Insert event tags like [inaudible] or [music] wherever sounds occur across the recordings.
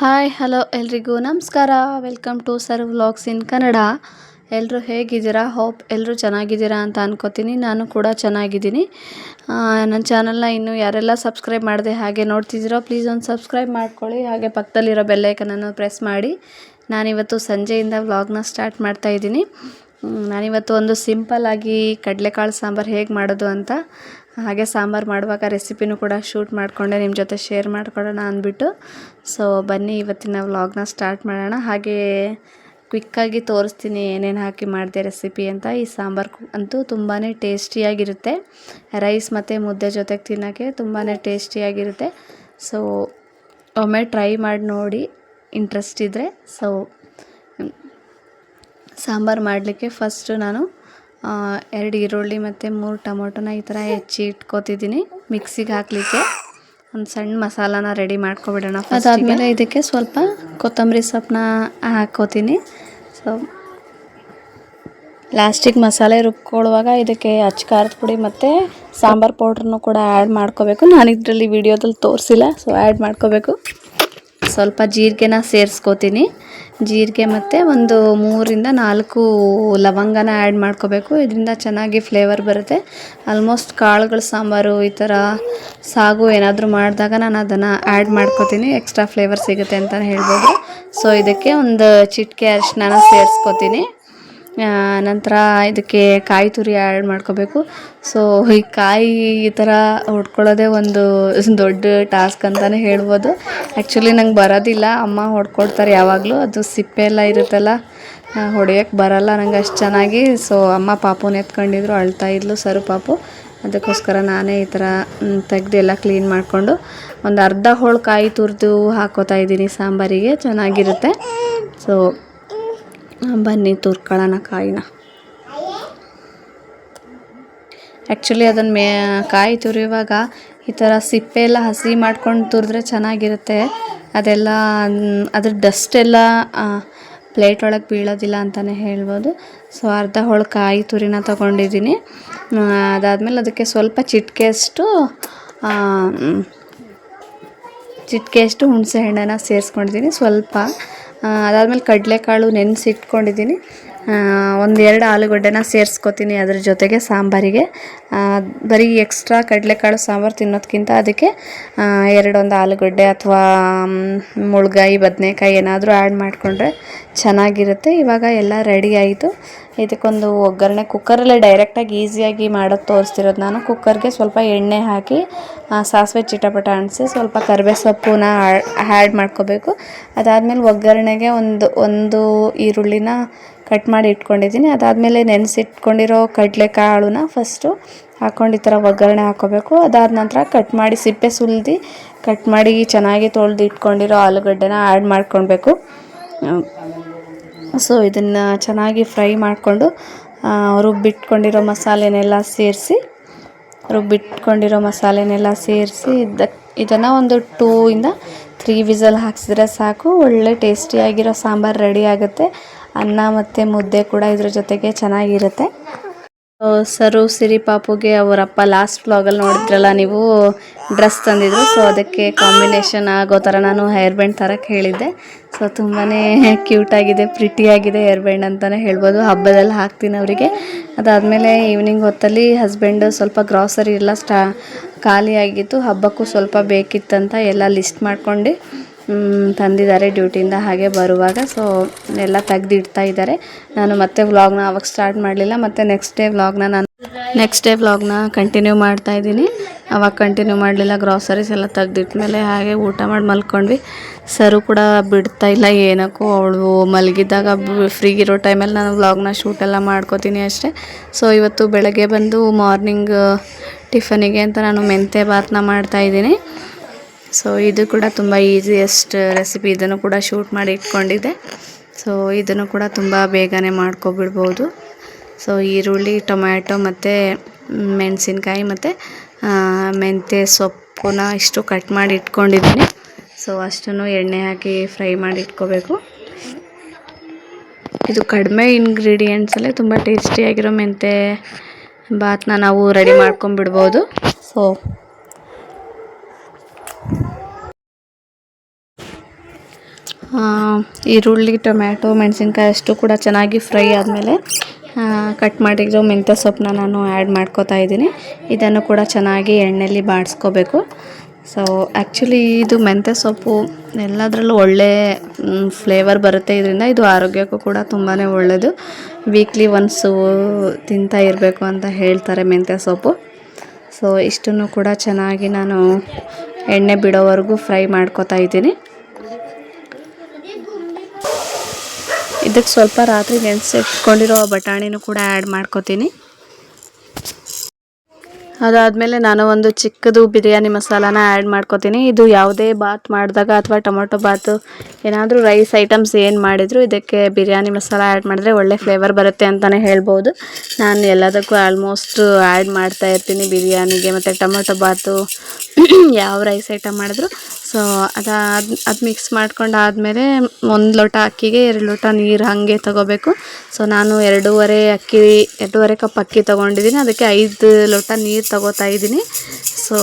Hi hello ಎಲ್ರಿಗೂ ನಮಸ್ಕಾರ. Welcome to sir vlogs in Kannada. ಎಲ್ಲರೂ ಹೇಗಿದ್ದೀರಾ? ಹೋಪ್ ಎಲ್ಲರೂ ಚೆನ್ನಾಗಿದ್ದೀರಾ ಅಂತ ಅನ್ಕೋತೀನಿ. ನಾನು ಕೂಡ ಚೆನ್ನಾಗಿದ್ದೀನಿ. ನನ್ನ ಚಾನಲ್ನ ಇನ್ನೂ ಯಾರೆಲ್ಲ ಸಬ್ಸ್ಕ್ರೈಬ್ ಮಾಡಿದೆ ಹಾಗೆ ನೋಡ್ತಿದ್ದೀರೋ ಪ್ಲೀಸ್ ಒಂದು ಸಬ್ಸ್ಕ್ರೈಬ್ ಮಾಡ್ಕೊಳ್ಳಿ. ಹಾಗೆ ಪಕ್ಕದಲ್ಲಿರೋ ಬೆಲ್ಲೈಕನನ್ನು ಪ್ರೆಸ್ ಮಾಡಿ. ನಾನಿವತ್ತು ಸಂಜೆಯಿಂದ ವ್ಲಾಗ್ನ ಸ್ಟಾರ್ಟ್ ಮಾಡ್ತಾ ಇದ್ದೀನಿ. ಮ್, ನಾನಿವತ್ತು ಒಂದು ಸಿಂಪಲ್ ಆಗಿ ಕಡಲೆಕಾಳು ಸಾಂಬಾರು ಹೇಗೆ ಮಾಡೋದು ಅಂತ. ಹಾಗೆ ಸಾಂಬಾರು ಮಾಡುವಾಗ ರೆಸಿಪಿನೂ ಕೂಡ ಶೂಟ್ ಮಾಡಿಕೊಂಡೆ ನಿಮ್ಮ ಜೊತೆ ಶೇರ್ ಮಾಡ್ಕೊಳ್ಳೋಣ ಅಂದ್ಬಿಟ್ಟು. ಸೊ ಬನ್ನಿ ಇವತ್ತಿನ ವ್ಲಾಗ್ನ ಸ್ಟಾರ್ಟ್ ಮಾಡೋಣ. ಹಾಗೆ ಕ್ವಿಕ್ಕಾಗಿ ತೋರಿಸ್ತೀನಿ ಏನೇನು ಹಾಕಿ ಮಾಡಿದೆ ರೆಸಿಪಿ ಅಂತ. ಈ ಸಾಂಬಾರು ಅಂತೂ ತುಂಬಾ ಟೇಸ್ಟಿಯಾಗಿರುತ್ತೆ ರೈಸ್ ಮತ್ತು ಮುದ್ದೆ ಜೊತೆಗೆ ತಿನ್ನೋಕ್ಕೆ ತುಂಬಾ ಟೇಸ್ಟಿಯಾಗಿರುತ್ತೆ ಸೊ ಒಮ್ಮೆ ಟ್ರೈ ಮಾಡಿ ನೋಡಿ ಇಂಟ್ರೆಸ್ಟ್ ಇದ್ದರೆ ಸೊ ಸಾಂಬಾರು ಮಾಡಲಿಕ್ಕೆ ಫಸ್ಟು ನಾನು ಎರಡು ಈರುಳ್ಳಿ ಮತ್ತು ಮೂರು ಟೊಮೊಟೊನ ಈ ಥರ ಹೆಚ್ಚಿ ಇಟ್ಕೋತಿದ್ದೀನಿ ಮಿಕ್ಸಿಗೆ ಹಾಕಲಿಕ್ಕೆ. ಒಂದು ಸಣ್ಣ ಮಸಾಲಾನ ರೆಡಿ ಮಾಡ್ಕೊಬಿಡೋಣ ಅದಾದಮೇಲೆ ಇದಕ್ಕೆ ಸ್ವಲ್ಪ ಕೊತ್ತಂಬರಿ ಸೊಪ್ಪನ್ನ ಹಾಕ್ಕೋತೀನಿ ಸೊ ಲಾಸ್ಟಿಗೆ ಮಸಾಲೆ ರುಬ್ಕೊಳ್ಳುವಾಗ ಇದಕ್ಕೆ ಅಚ್ಚಕಾರದ ಪುಡಿ ಮತ್ತು ಸಾಂಬಾರು ಪೌಡ್ರನ್ನು ಕೂಡ ಆ್ಯಡ್ ಮಾಡ್ಕೋಬೇಕು. ನಾನು ಇದರಲ್ಲಿ ವಿಡಿಯೋದಲ್ಲಿ ತೋರಿಸಿಲ್ಲ ಸೊ ಆ್ಯಡ್ ಮಾಡ್ಕೋಬೇಕು. ಸ್ವಲ್ಪ ಜೀರಿಗೆನ ಸೇರಿಸ್ಕೋತೀನಿ. ಜೀರಿಗೆ ಮತ್ತು ಒಂದು ಮೂರಿಂದ ನಾಲ್ಕು ಲವಂಗನ ಆ್ಯಡ್ ಮಾಡ್ಕೋಬೇಕು. ಇದರಿಂದ ಚೆನ್ನಾಗಿ ಫ್ಲೇವರ್ ಬರುತ್ತೆ. ಆಲ್ಮೋಸ್ಟ್ ಕಾಳುಗಳ, ಸಾಂಬಾರು ಈ ಥರ ಸಾಗು ಏನಾದರೂ ಮಾಡಿದಾಗ ನಾನು ಅದನ್ನು ಆ್ಯಡ್ ಮಾಡ್ಕೋತೀನಿ. ಎಕ್ಸ್ಟ್ರಾ ಫ್ಲೇವರ್ ಸಿಗುತ್ತೆ ಅಂತಲೇ ಹೇಳ್ಬೋದು. ಸೊ ಇದಕ್ಕೆ ಒಂದು ಚಿಟಿಕೆ ಅರಿಶಿನ ಸೇರಿಸ್ಕೋತೀನಿ. ನಂತರ ಇದಕ್ಕೆ ಕಾಯಿ ತುರಿ ಆ್ಯಡ್ ಮಾಡ್ಕೋಬೇಕು. ಸೊ ಈ ಕಾಯಿ ಈ ಥರ ಹೊಡ್ಕೊಳ್ಳೋದೇ ಒಂದು [laughs] ದೊಡ್ಡ ಟಾಸ್ಕ್ ಅಂತಲೇ ಹೇಳ್ಬೋದು. ಆ್ಯಕ್ಚುಲಿ ನಂಗೆ ಬರೋದಿಲ್ಲ. ಅಮ್ಮ ಹೊಡ್ಕೊಡ್ತಾರೆ ಯಾವಾಗಲೂ. ಅದು ಸಿಪ್ಪೆ ಎಲ್ಲ ಇರುತ್ತಲ್ಲ ಹೊಡೆಯೋಕ್ಕೆ ಬರಲ್ಲ ನಂಗೆ ಅಷ್ಟು ಚೆನ್ನಾಗಿ. ಸೊ ಅಮ್ಮ ಪಾಪುನ ಎತ್ಕೊಂಡಿದ್ರು, ಅಳ್ತಾ ಇದ್ಲು ಸರು ಪಾಪು. ಅದಕ್ಕೋಸ್ಕರ ನಾನೇ ಈ ಥರ ತೆಗೆದು ಎಲ್ಲ ಕ್ಲೀನ್ ಮಾಡಿಕೊಂಡು ಒಂದು ಅರ್ಧ ಹೋಳು ಕಾಯಿ ತುರಿದು ಹಾಕೋತಾ ಇದ್ದೀನಿ ಸಾಂಬಾರಿಗೆ. ಚೆನ್ನಾಗಿರುತ್ತೆ. ಸೊ ಬನ್ನಿ ತುರ್ಕೊಳ್ಳೋಣ ಕಾಯಿನ. ಆ್ಯಕ್ಚುಲಿ ಅದನ್ನು ಮೇ, ಕಾಯಿ ತುರಿಯುವಾಗ ಈ ಥರ ಸಿಪ್ಪೆ ಎಲ್ಲ ಹಸಿ ಮಾಡ್ಕೊಂಡು ತುರಿದ್ರೆ ಚೆನ್ನಾಗಿರುತ್ತೆ. ಅದೆಲ್ಲ, ಅದ್ರ ಡಸ್ಟ್ ಎಲ್ಲ ಪ್ಲೇಟ್ ಒಳಗೆ ಬೀಳೋದಿಲ್ಲ ಅಂತಲೇ ಹೇಳ್ಬೋದು. ಸೊ ಅರ್ಧ ಹೋಳು ಕಾಯಿ ತುರಿನ ತೊಗೊಂಡಿದ್ದೀನಿ. ಅದಾದಮೇಲೆ ಅದಕ್ಕೆ ಸ್ವಲ್ಪ ಚಿಟಿಕೆಯಷ್ಟು ಚಿಟಿಕೆಯಷ್ಟು ಹುಣಸೆ ಹಣ್ಣನ್ನು ಸೇರಿಸ್ಕೊಂಡಿದ್ದೀನಿ. ಸ್ವಲ್ಪ ಅದಾದಮೇಲೆ ಕಡಲೆಕಾಳು ನೆನೆಸಿಟ್ಕೊಂಡಿದ್ದೀನಿ. ಒಂದೆರಡು ಆಲೂಗಡ್ಡೆನ ಸೇರಿಸ್ಕೋತೀನಿ ಅದ್ರ ಜೊತೆಗೆ ಸಾಂಬಾರಿಗೆ. ಬರೀ ಎಕ್ಸ್ಟ್ರಾ ಕಡಲೆಕಾಳು ಸಾಂಬಾರು ತಿನ್ನೋದಕ್ಕಿಂತ ಅದಕ್ಕೆ ಎರಡೊಂದು ಆಲೂಗಡ್ಡೆ ಅಥವಾ ಮುಳುಗಾಯಿ, ಬದನೆಕಾಯಿ ಏನಾದರೂ ಆ್ಯಡ್ ಮಾಡಿಕೊಂಡ್ರೆ ಚೆನ್ನಾಗಿರುತ್ತೆ. ಇವಾಗ ಎಲ್ಲ ರೆಡಿ ಆಯಿತು. ಇದಕ್ಕೊಂದು ಒಗ್ಗರಣೆ ಕುಕ್ಕರಲ್ಲೇ ಡೈರೆಕ್ಟಾಗಿ ಈಸಿಯಾಗಿ ಮಾಡೋದು ತೋರಿಸ್ತಿರೋದು ನಾನು. ಕುಕ್ಕರ್ಗೆ ಸ್ವಲ್ಪ ಎಣ್ಣೆ ಹಾಕಿ ಸಾಸಿವೆ ಚಿಟಪಟ ಅಣಿಸಿ ಸ್ವಲ್ಪ ಕರಿಬೇ ಸೊಪ್ಪುನ ಆ್ಯಡ್ ಮಾಡ್ಕೋಬೇಕು. ಅದಾದಮೇಲೆ ಒಗ್ಗರಣೆಗೆ ಒಂದು ಒಂದು ಈರುಳ್ಳಿನ ಕಟ್ ಮಾಡಿ ಇಟ್ಕೊಂಡಿದ್ದೀನಿ. ಅದಾದಮೇಲೆ ನೆನೆಸಿಟ್ಕೊಂಡಿರೋ ಕಡಲೆಕಾಳನ್ನ ಫಸ್ಟು ಹಾಕೊಂಡು ಈ ಥರ ಒಗ್ಗರಣೆ ಹಾಕೋಬೇಕು. ಅದಾದ ನಂತರ ಕಟ್ ಮಾಡಿ ಸಿಪ್ಪೆ ಸುಲಿದು ಕಟ್ ಮಾಡಿ ಚೆನ್ನಾಗಿ ತೊಳೆದು ಇಟ್ಕೊಂಡಿರೋ ಆಲೂಗಡ್ಡೆನ ಆ್ಯಡ್ ಮಾಡ್ಕೊಳ್ಬೇಕು. ಸೊ ಇದನ್ನು ಚೆನ್ನಾಗಿ ಫ್ರೈ ಮಾಡಿಕೊಂಡು ರುಬ್ಬಿಟ್ಕೊಂಡಿರೋ ಮಸಾಲೆನೆಲ್ಲ ಸೇರಿಸಿ, ರುಬ್ಬಿಟ್ಕೊಂಡಿರೋ ಮಸಾಲೆನೆಲ್ಲ ಸೇರಿಸಿ ಇದಕ್ಕೆ ಇದನ್ನು ಒಂದು ಟೂ ಇಂದ ತ್ರೀ ವಿಸಲ್ ಹಾಕ್ಸಿದ್ರೆ ಸಾಕು. ಒಳ್ಳೆ ಟೇಸ್ಟಿಯಾಗಿರೋ ಸಾಂಬಾರು ರೆಡಿ ಆಗುತ್ತೆ. ಅನ್ನ ಮತ್ತು ಮುದ್ದೆ ಕೂಡ ಇದ್ರ ಜೊತೆಗೆ ಚೆನ್ನಾಗಿರುತ್ತೆ. ಸರು, ಸಿರಿ ಪಾಪುಗೆ ಅವರಪ್ಪ ಲಾಸ್ಟ್ ವ್ಲಾಗಲ್ಲಿ ನೋಡಿದ್ರಲ್ಲ ನೀವು? ಡ್ರೆಸ್ ತಂದಿದ್ರು ಸೊ ಅದಕ್ಕೆ ಕಾಂಬಿನೇಷನ್ ಆಗೋ ಥರ ನಾನು ಹೇರ್ ಬ್ಯಾಂಡ್ ತರಕ್ಕೆ ಹೇಳಿದ್ದೆ ಸೊ ತುಂಬಾ ಕ್ಯೂಟಾಗಿದೆ ಪ್ರಿಟಿಯಾಗಿದೆ ಹೇರ್ ಬ್ಯಾಂಡ್ ಅಂತಲೇ ಹೇಳ್ಬೋದು. ಹಬ್ಬದಲ್ಲಿ ಹಾಕ್ತೀನಿ ಅವರಿಗೆ. ಅದಾದಮೇಲೆ ಈವ್ನಿಂಗ್ ಹೊತ್ತಲ್ಲಿ ಹಸ್ಬೆಂಡ್ ಸ್ವಲ್ಪ ಗ್ರಾಸರಿ ಎಲ್ಲ ಸ್ಟಾ ಖಾಲಿಯಾಗಿತ್ತು ಹಬ್ಬಕ್ಕೂ ಸ್ವಲ್ಪ ಬೇಕಿತ್ತಂತ ಎಲ್ಲ ಲಿಸ್ಟ್ ಮಾಡ್ಕೊಂಡು ತಂದಿದ್ದಾರೆ ಡ್ಯೂಟಿಯಿಂದ ಹಾಗೆ ಬರುವಾಗ. ಸೊ ಎಲ್ಲ ತೆಗೆದಿಡ್ತಾ ಇದ್ದಾರೆ. ನಾನು ಮತ್ತೆ ವ್ಲಾಗ್ನ ಅವಾಗ ಸ್ಟಾರ್ಟ್ ಮಾಡಲಿಲ್ಲ, ಮತ್ತು ನೆಕ್ಸ್ಟ್ ಡೇ ವ್ಲಾಗ್ನ ನಾನು ನೆಕ್ಸ್ಟ್ ಡೇ ವ್ಲಾಗ್ನ ಕಂಟಿನ್ಯೂ ಮಾಡ್ತಾ ಇದ್ದೀನಿ. ಅವಾಗ ಕಂಟಿನ್ಯೂ ಮಾಡಲಿಲ್ಲ ಗ್ರಾಸರೀಸ್ ಎಲ್ಲ ತೆಗ್ದಿಟ್ಮೇಲೆ ಹಾಗೆ ಊಟ ಮಾಡಿ ಮಲ್ಕೊಂಡ್ವಿ. ಸರು ಕೂಡ ಬಿಡ್ತಾ ಇಲ್ಲ, ಏನಕ್ಕೂ ಅವಳು ಮಲಗಿದ್ದಾಗ ಫ್ರೀ ಇರೋ ಟೈಮಲ್ಲಿ ನಾನು ವ್ಲಾಗ್ನ ಶೂಟ್ ಎಲ್ಲ ಮಾಡ್ಕೋತೀನಿ ಅಷ್ಟೇ. ಸೊ ಇವತ್ತು ಬೆಳಗ್ಗೆ ಬಂದು ಮಾರ್ನಿಂಗ್ ಟಿಫನಿಗೆ ಅಂತ ನಾನು ಭಾತ್ನ ಮಾಡ್ತಾ ಇದ್ದೀನಿ. ಸೊ ಇದು ಕೂಡ ತುಂಬ ಈಸಿಯೆಸ್ಟ್ ರೆಸಿಪಿ ಇದನ್ನು ಕೂಡ ಶೂಟ್ ಮಾಡಿ ಇಟ್ಕೊಂಡಿದ್ದೆ. ಸೊ ಇದನ್ನು ಕೂಡ ತುಂಬ ಬೇಗನೆ ಮಾಡ್ಕೊಬಿಡ್ಬೋದು. ಸೊ ಈರುಳ್ಳಿ, ಟೊಮ್ಯಾಟೊ ಮತ್ತು ಮೆಣಸಿನ್ಕಾಯಿ ಮತ್ತು ಮೆಂತ್ಯ ಸೊಪ್ಪನ್ನ ಇಷ್ಟು ಕಟ್ ಮಾಡಿ ಇಟ್ಕೊಂಡಿದ್ದೀನಿ. ಸೊ ಅಷ್ಟನ್ನು ಎಣ್ಣೆ ಹಾಕಿ ಫ್ರೈ ಮಾಡಿ ಇಟ್ಕೋಬೇಕು. ಇದು ಕಡಿಮೆ ಇಂಗ್ರೀಡಿಯೆಂಟ್ಸಲ್ಲೇ ತುಂಬ ಟೇಸ್ಟಿಯಾಗಿರೋ ಮೆಂತ್ಯ ಭಾತ್ನ ನಾವು ರೆಡಿ ಮಾಡ್ಕೊಂಬಿಡ್ಬೋದು ಸೊ ಈರುಳ್ಳಿ, ಟೊಮ್ಯಾಟೊ, ಮೆಣಸಿನ್ಕಾಯಿ ಅಷ್ಟು ಕೂಡ ಚೆನ್ನಾಗಿ ಫ್ರೈ ಆದಮೇಲೆ ಕಟ್ ಮಾಡಿರೋ ಮೆಂತ್ಯ ಸೊಪ್ಪನ್ನ ನಾನು ಆ್ಯಡ್ ಮಾಡ್ಕೋತಾ ಇದ್ದೀನಿ. ಇದನ್ನು ಕೂಡ ಚೆನ್ನಾಗಿ ಎಣ್ಣೆಯಲ್ಲಿ ಬಾಡಿಸ್ಕೋಬೇಕು. ಸೊ ಆ್ಯಕ್ಚುಲಿ ಇದು ಮೆಂತ್ಯ ಸೊಪ್ಪು ಎಲ್ಲದರಲ್ಲೂ ಒಳ್ಳೆ ಫ್ಲೇವರ್ ಬರುತ್ತೆ. ಇದರಿಂದ ಇದು ಆರೋಗ್ಯಕ್ಕೂ ಕೂಡ ತುಂಬಾ ಒಳ್ಳೆಯದು ವೀಕ್ಲಿ ಒನ್ಸು ತಿಂತಾ ಇರಬೇಕು ಅಂತ ಹೇಳ್ತಾರೆ ಮೆಂತ್ಯ ಸೊಪ್ಪು. ಸೊ ಇಷ್ಟನ್ನು ಕೂಡ ಚೆನ್ನಾಗಿ ನಾನು ಎಣ್ಣೆ ಬಿಡೋವರೆಗೂ ಫ್ರೈ ಮಾಡ್ಕೋತಾ ಇದ್ದೀನಿ. ಇದಕ್ಕೆ ಸ್ವಲ್ಪ ರಾತ್ರಿ ನೆನೆಸಿಟ್ಕೊಂಡಿರೋ ಬಟಾಣಿನೂ ಕೂಡ ಆ್ಯಡ್ ಮಾಡ್ಕೊತೀನಿ. ಅದಾದಮೇಲೆ ನಾನು ಒಂದು ಚಿಕ್ಕದು ಬಿರಿಯಾನಿ ಮಸಾಲಾನ ಆ್ಯಡ್ ಮಾಡ್ಕೊತೀನಿ. ಇದು ಯಾವುದೇ ಬಾತ್ ಮಾಡಿದಾಗ ಅಥವಾ ಟೊಮೊಟೊ ಬಾತು, ಏನಾದರೂ ರೈಸ್ ಐಟಮ್ಸ್ ಏನು ಮಾಡಿದರೂ ಇದಕ್ಕೆ ಬಿರಿಯಾನಿ ಮಸಾಲ ಆ್ಯಡ್ ಮಾಡಿದ್ರೆ ಒಳ್ಳೆ ಫ್ಲೇವರ್ ಬರುತ್ತೆ ಅಂತಲೇ ಹೇಳ್ಬೋದು. ನಾನು ಎಲ್ಲದಕ್ಕೂ ಆಲ್ಮೋಸ್ಟ್ ಆ್ಯಡ್ ಮಾಡ್ತಾ ಇರ್ತೀನಿ ಬಿರಿಯಾನಿಗೆ ಮತ್ತು ಟೊಮೊಟೊ ಬಾತು, [clears throat] ಯಾವ ರೈಸ್ ಐಟಮ್ ಮಾಡಿದ್ರು. ಸೊ ಅದು ಅದು ಮಿಕ್ಸ್ ಮಾಡ್ಕೊಂಡಾದಮೇಲೆ ಒಂದು ಲೋಟ ಅಕ್ಕಿಗೆ, ಎರಡು ಲೋಟ ನೀರು ಹಾಗೆ ತೊಗೋಬೇಕು. ಸೊ ನಾನು ಎರಡೂವರೆ ಅಕ್ಕಿ, ಎರಡೂವರೆ ಕಪ್ ಅಕ್ಕಿ ತೊಗೊಂಡಿದ್ದೀನಿ ಅದಕ್ಕೆ ಐದು ಲೋಟ ನೀರು ತೊಗೋತಾ ಇದ್ದೀನಿ. ಸೊ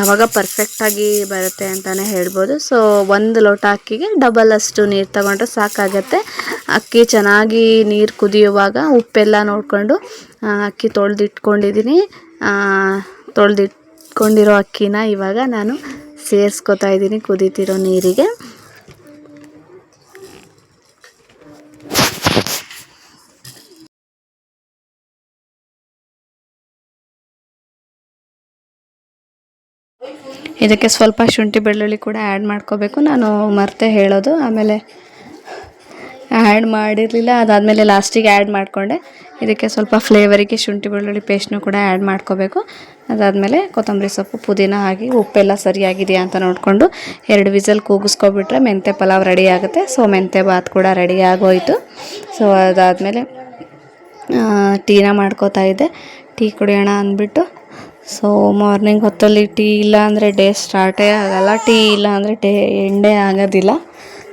ಆವಾಗ ಪರ್ಫೆಕ್ಟಾಗಿ ಬರುತ್ತೆ ಅಂತಲೇ ಹೇಳ್ಬೋದು. ಸೊ ಒಂದು ಲೋಟ ಅಕ್ಕಿಗೆ ಡಬಲ್ ಅಷ್ಟು ನೀರು ತಗೊಂಡ್ರೆ ಸಾಕಾಗತ್ತೆ. ಅಕ್ಕಿ ಚೆನ್ನಾಗಿ ನೀರು ಕುದಿಯುವಾಗ ಉಪ್ಪೆಲ್ಲ ನೋಡಿಕೊಂಡು ಅಕ್ಕಿ ತೊಳೆದಿಟ್ಕೊಂಡಿದ್ದೀನಿ. ತೊಳೆದಿಟ್ಕೊಂಡಿರೋ ಅಕ್ಕಿನ ಇವಾಗ ನಾನು ಸೇರಿಸ್ಕೊತಾ ಇದ್ದೀನಿ ಕುದೀತಿರೋ ನೀರಿಗೆ. ಇದಕ್ಕೆ ಸ್ವಲ್ಪ ಶುಂಠಿ ಬೆಳ್ಳುಳ್ಳಿ ಕೂಡ ಆ್ಯಡ್ ಮಾಡ್ಕೋಬೇಕು. ನಾನು ಮರೆತೆ ಹೇಳೋದು. ಆಮೇಲೆ ಆ್ಯಡ್ ಮಾಡಿರಲಿಲ್ಲ. ಅದಾದಮೇಲೆ ಲಾಸ್ಟಿಗೆ ಆ್ಯಡ್ ಮಾಡಿಕೊಂಡೆ. ಇದಕ್ಕೆ ಸ್ವಲ್ಪ ಫ್ಲೇವರಿಗೆ ಶುಂಠಿ ಬೆಳ್ಳುಳ್ಳಿ ಪೇಸ್ಟ್ನು ಕೂಡ ಆ್ಯಡ್ ಮಾಡ್ಕೋಬೇಕು. ಅದಾದಮೇಲೆ ಕೊತ್ತಂಬರಿ ಸೊಪ್ಪು, ಪುದೀನ ಹಾಕಿ ಉಪ್ಪೆಲ್ಲ ಸರಿಯಾಗಿದೆಯಾ ಅಂತ ನೋಡಿಕೊಂಡು ಎರಡು ವಿಸಲ್ ಕೂಗಿಸ್ಕೊಬಿಟ್ರೆ ಮೆಂತ್ಯ ಪಲಾವ್ ರೆಡಿ ಆಗುತ್ತೆ. ಸೊ ಮೆಂತ್ಯ ಬಾತ್ ಕೂಡ ರೆಡಿ ಆಗೋಯಿತು. ಸೊ ಅದಾದಮೇಲೆ ಟೀನ ಮಾಡ್ಕೋತಾ ಇದ್ದೆ. ಟೀ ಕುಡಿಯೋಣ ಅಂದ್ಬಿಟ್ಟು ಸೊ ಮಾರ್ನಿಂಗ್ ಹೊತ್ತಲ್ಲಿ ಟೀ ಇಲ್ಲ ಅಂದರೆ ಡೇ ಸ್ಟಾರ್ಟೇ ಆಗೋಲ್ಲ. ಟೀ ಇಲ್ಲ ಅಂದರೆ ಡೇ ಎಂಡೇ ಆಗೋದಿಲ್ಲ.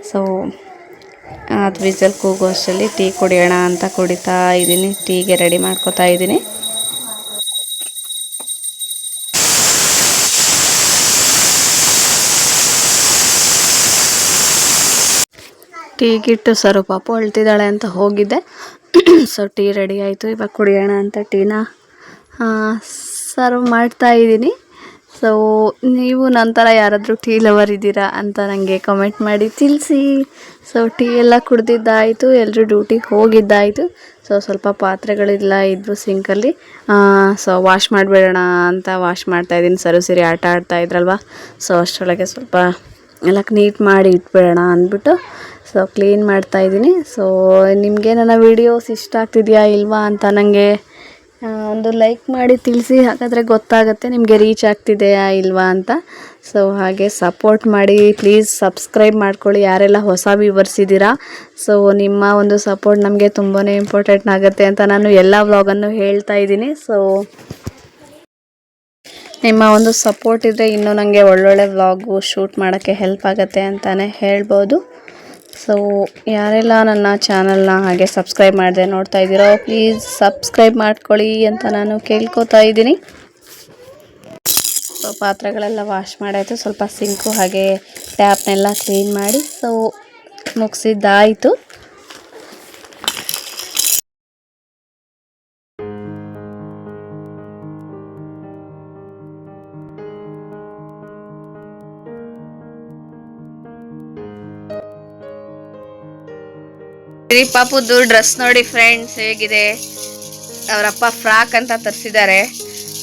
ಸೊ ಅದು ವಿಸಲ್ ಕೂಗೋ ಅಷ್ಟರಲ್ಲಿ ಟೀ ಕುಡಿಯೋಣ ಅಂತ ಕುಡಿತಾ ಇದ್ದೀನಿ. ಟೀಗೆ ರೆಡಿ ಮಾಡ್ಕೋತಾ ಇದ್ದೀನಿ. ಟೀಗಿಟ್ಟು ಸರ್ ಪಾಪು ಅಳ್ತಿದ್ದಾಳೆ ಅಂತ ಹೋಗಿದ್ದೆ. ಸೊ ಟೀ ರೆಡಿ ಆಯಿತು. ಇವಾಗ ಕುಡಿಯೋಣ ಅಂತ ಟೀನ. ಸರ್ವ್ ಮಾಡ್ತಾ ಇದ್ದೀನಿ. ಸೊ ನೀವು ನಂತರ ಯಾರಾದರೂ ಟೀ ಲವರ್ ಇದ್ದೀರಾ ಅಂತ ನನಗೆ ಕಮೆಂಟ್ ಮಾಡಿ ತಿಳಿಸಿ. ಸೊ ಟೀ ಎಲ್ಲ ಕುಡ್ದಿದ್ದಾಯಿತು ಎಲ್ಲರೂ ಡ್ಯೂಟಿಗೆ ಹೋಗಿದ್ದಾಯಿತು. ಸೊ ಸ್ವಲ್ಪ ಪಾತ್ರೆಗಳೆಲ್ಲ, ಇದ್ವು ಸಿಂಕಲ್ಲಿ ಸೊ ವಾಶ್ ಮಾಡಿಬಿಡೋಣ ಅಂತ ವಾಶ್ ಮಾಡ್ತಾಯಿದ್ದೀನಿ ಸರು, ಸಿರಿ, ಆಟ ಆಡ್ತಾ ಇದ್ರಲ್ವ? ಸೊ ಅಷ್ಟರೊಳಗೆ ಸ್ವಲ್ಪ ಎಲ್ಲ ನೀಟ್ ಮಾಡಿ ಇಟ್ಬಿಡೋಣ ಅಂದ್ಬಿಟ್ಟು ಸೊ ಕ್ಲೀನ್ ಮಾಡ್ತಾಯಿದ್ದೀನಿ ಸೊ ನಿಮಗೆ ನನ್ನ ವೀಡಿಯೋಸ್ ಇಷ್ಟ ಆಗ್ತಿದೆಯಾ, ಇಲ್ವಾ ಅಂತ ನನಗೆ ಒಂದು ಲೈಕ್ ಮಾಡಿ ತಿಳಿಸಿ, ಹಾಗಾದರೆ ಗೊತ್ತಾಗುತ್ತೆ ನಿಮಗೆ ರೀಚ್ ಆಗ್ತಿದೆಯಾ ಇಲ್ವಾ ಅಂತ. ಸೊ ಹಾಗೆ ಸಪೋರ್ಟ್ ಮಾಡಿ ಪ್ಲೀಸ್ ಸಬ್ಸ್ಕ್ರೈಬ್ ಮಾಡ್ಕೊಳ್ಳಿ. ಯಾರೆಲ್ಲ ಹೊಸ ವ್ಯೂವರ್ಸ್ ಇದ್ದೀರಾ ಸೊ ನಿಮ್ಮ ಒಂದು ಸಪೋರ್ಟ್ ನಮಗೆ ತುಂಬಾ ಇಂಪಾರ್ಟೆಂಟ್ ಆಗುತ್ತೆ ಅಂತ ನಾನು ಎಲ್ಲ ವ್ಲಾಗನ್ನು ಹೇಳ್ತಾ ಇದ್ದೀನಿ. ಸೊ ನಿಮ್ಮ ಒಂದು ಸಪೋರ್ಟ್ ಇದ್ದರೆ ಇನ್ನೂ ನನಗೆ ಒಳ್ಳೊಳ್ಳೆ ವ್ಲಾಗು ಶೂಟ್ ಮಾಡೋಕ್ಕೆ ಹೆಲ್ಪ್ ಆಗುತ್ತೆ ಅಂತಲೇ ಹೇಳ್ಬೋದು. ಸೊ ಯಾರೆಲ್ಲ ನನ್ನ ಚಾನಲ್ನ ಹಾಗೆ ಸಬ್ಸ್ಕ್ರೈಬ್ ಮಾಡಿದೆ ನೋಡ್ತಾ ಇದ್ದೀರೋ ಪ್ಲೀಸ್ ಸಬ್ಸ್ಕ್ರೈಬ್ ಮಾಡ್ಕೊಳ್ಳಿ ಅಂತ ನಾನು ಕೇಳ್ಕೊತಾ ಇದ್ದೀನಿ. ಸೊ ಪಾತ್ರೆಗಳೆಲ್ಲ ವಾಶ್ ಮಾಡಾಯಿತು. ಸ್ವಲ್ಪ ಸಿಂಕು ಹಾಗೆ ಟ್ಯಾಪ್ನೆಲ್ಲ ಕ್ಲೀನ್ ಮಾಡಿ. ಸೊ ಮುಗಿಸಿದ್ದಾಯಿತು. ಪಾಪುದ್ದು ಡ್ರೆಸ್ ನೋಡಿ ಫ್ರೆಂಡ್ಸ್ ಹೇಗಿದೆ. ಅವರಪ್ಪ ಫ್ರಾಕ್ ಅಂತ ತರಿಸಿದ್ದಾರೆ.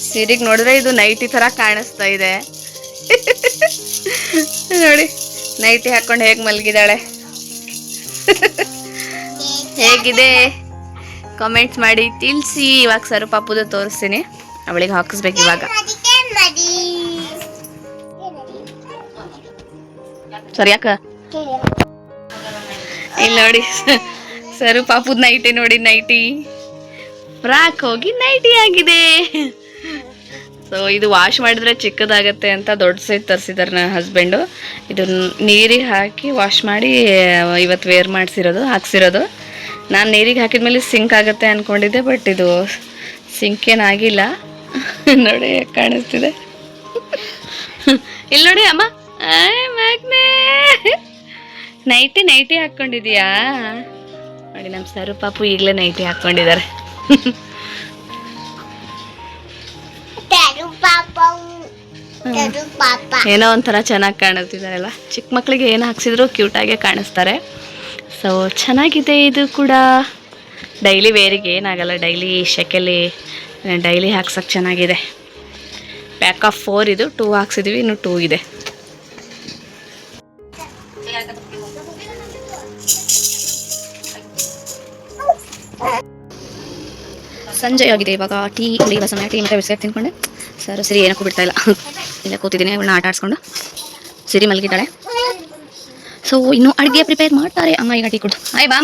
ಸೀರೆಗೆ ನೋಡಿದ್ರೆ ಇದು ನೈಟಿ ಥರ ಕಾಣಿಸ್ತಾ ಇದೆ. ನೋಡಿ ನೈಟಿ ಹಾಕೊಂಡು ಹೇಗೆ ಮಲಗಿದಾಳೆ ಹೇಗಿದೆ? ಕಾಮೆಂಟ್ಸ್ ಮಾಡಿ, ತಿಳಿಸಿ. ಇವಾಗ ಸರ್ ಪಾಪುದು ತೋರಿಸ್ತೀನಿ. ಅವಳಿಗೆ ಹಾಕಿಸ್ಬೇಕು ಇವಾಗ. ಸರಿ ಯಾಕ? ಇಲ್ಲಿ ನೋಡಿ. ಸರು, ಪಾಪದ ನೈಟಿ ನೋಡಿ ನೈಟಿ ಫ್ರಾಕ್ ಹೋಗಿ ನೈಟಿ ಆಗಿದೆ. ಸೊ ಇದು ವಾಶ್ ಮಾಡಿದ್ರೆ ಚಿಕ್ಕದಾಗತ್ತೆ ಅಂತ ದೊಡ್ಡ ಸೈಜ್ ತರಿಸಿದ್ದಾರೆ ನನ್ನ ಹಸ್ಬೆಂಡು ಇದು ನೀರಿಗೆ ಹಾಕಿ ವಾಶ್ ಮಾಡಿ ಇವತ್ತು ವೇರ್ ಮಾಡಿಸಿರೋದು, ಹಾಕ್ಸಿರೋದು. ನಾನು ನೀರಿಗೆ ಹಾಕಿದ್ಮೇಲೆ ಸಿಂಕ್ ಆಗುತ್ತೆ ಅಂದ್ಕೊಂಡಿದ್ದೆ ಬಟ್ ಇದು ಸಿಂಕ್ ಏನಾಗಿಲ್ಲ ನೋಡಿ, ಕಾಣಿಸ್ತಿದೆ. ಇಲ್ಲಿ ನೋಡಿ, ಅಮ್ಮ. ನೈಟಿ ನೈಟಿ ಹಾಕ್ಕೊಂಡಿದೀಯಾ ನೋಡಿ ನಮ್ಮ ಸರು ಪಾಪು ಈಗಲೇ ನೈಟಿ ಹಾಕ್ಕೊಂಡಿದ್ದಾರೆ ಏನೋ ಒಂಥರ ಚೆನ್ನಾಗಿ ಕಾಣಿಸ್ತಿದಾರಲ್ಲ. ಚಿಕ್ಕ ಮಕ್ಕಳಿಗೆ ಏನು ಹಾಕ್ಸಿದ್ರು ಕ್ಯೂಟಾಗೆ ಕಾಣಿಸ್ತಾರೆ. ಸೊ ಚೆನ್ನಾಗಿದೆ ಇದು ಕೂಡ. ಡೈಲಿ ವೇರಿಗೆ ಏನಾಗಲ್ಲ ಡೈಲಿ ಶೆಕೆಲಿ ಡೈಲಿ ಹಾಕ್ಸೋಕ್ಕೆ ಚೆನ್ನಾಗಿದೆ. ಪ್ಯಾಕ್ ಆಫ್ ಫೋರ್ ಇದು ಟೂ ಹಾಕ್ಸಿದ್ವಿ ಇನ್ನು ಟೂ ಇದೆ. ಸಂಜೆ ಆಗಿದೆ ಇವಾಗ ಟೀ ಕುಡಿಯುವ ಸಮಯ. ಟೀ ಮತ್ತೆ ಬಿಸ್ಕೆಟ್ ತಿನ್ಕೊಂಡೆ ಸರ್, ಸಿರಿ, ಏನಕ್ಕೂ ಬಿಡ್ತಾ ಇಲ್ಲ. ಇಲ್ಲ ಕೂತಿದ್ದೀನಿ, ಅವಳನ್ನ ಆಟ ಆಡಿಸ್ಕೊಂಡು. ಸಿರಿ, ಮಲಗಿದ್ದಾಳೆ. ಸೊ ಇನ್ನು ಅಡುಗೆ ಪ್ರಿಪೇರ್ ಮಾಡ್ತಾರೆ. ಅಮ್ಮ, ಈಗ ಟೀ ಕುಡ್ದು. ಆಯ್ ಬಾ.